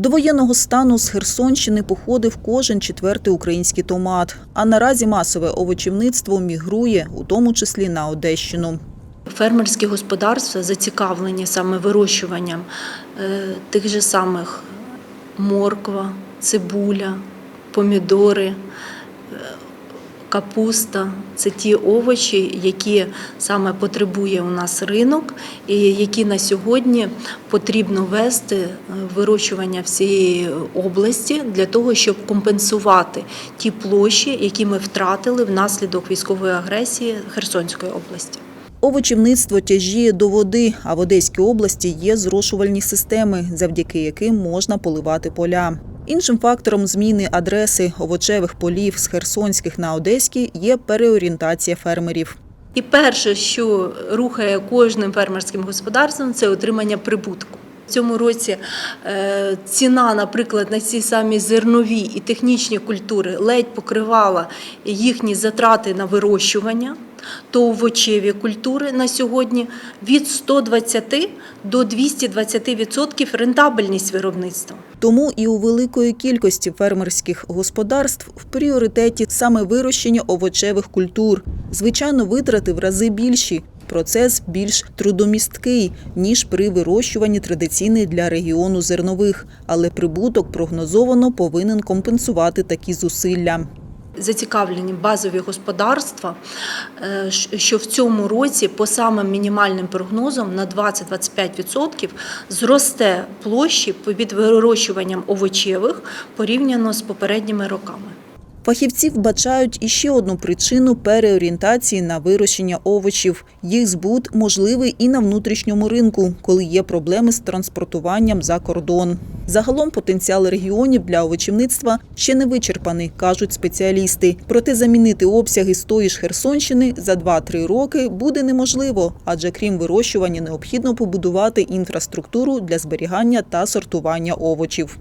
До воєнного стану з Херсонщини походив кожен четвертий український томат. А наразі масове овочівництво мігрує, у тому числі на Одещину. Фермерські господарства зацікавлені саме вирощуванням е, тих же самих морква, цибуля, помідори, е, капуста. Це ті овочі, які саме потребує у нас ринок, і які на сьогодні потрібно вести е, вирощування всієї області для того, щоб компенсувати ті площі, які ми втратили внаслідок військової агресії Херсонської області. Овочівництво тяжіє до води, а в Одеській області є зрошувальні системи, завдяки яким можна поливати поля. Іншим фактором зміни адреси овочевих полів з херсонських на одеські є переорієнтація фермерів. І перше, що рухає кожним фермерським господарством, це отримання прибутку. Цьому році е, ціна, наприклад, на ці самі зернові і технічні культури ледь покривала їхні затрати на вирощування, то овочеві культури на сьогодні від 120 до 220% рентабельність виробництва. Тому і у великої кількості фермерських господарств в пріоритеті саме вирощення овочевих культур. Звичайно, витрати в рази більші. Процес більш трудомісткий, ніж при вирощуванні традиційних для регіону зернових, але прибуток прогнозовано повинен компенсувати такі зусилля. Зацікавлені базові господарства, е, що в цьому році по самим мінімальним прогнозам на 20-25% зросте площі під вирощуванням овочевих порівняно з попередніми роками. Фахівці вбачають іще одну причину переорієнтації на вирощення овочів. Їх збут можливий і на внутрішньому ринку, коли є проблеми з транспортуванням за кордон. Загалом потенціал регіонів для овочівництва ще не вичерпаний, кажуть спеціалісти. Проте замінити обсяги з тої ж Херсонщини за 2-3 роки буде неможливо, адже крім вирощування необхідно побудувати інфраструктуру для зберігання та сортування овочів.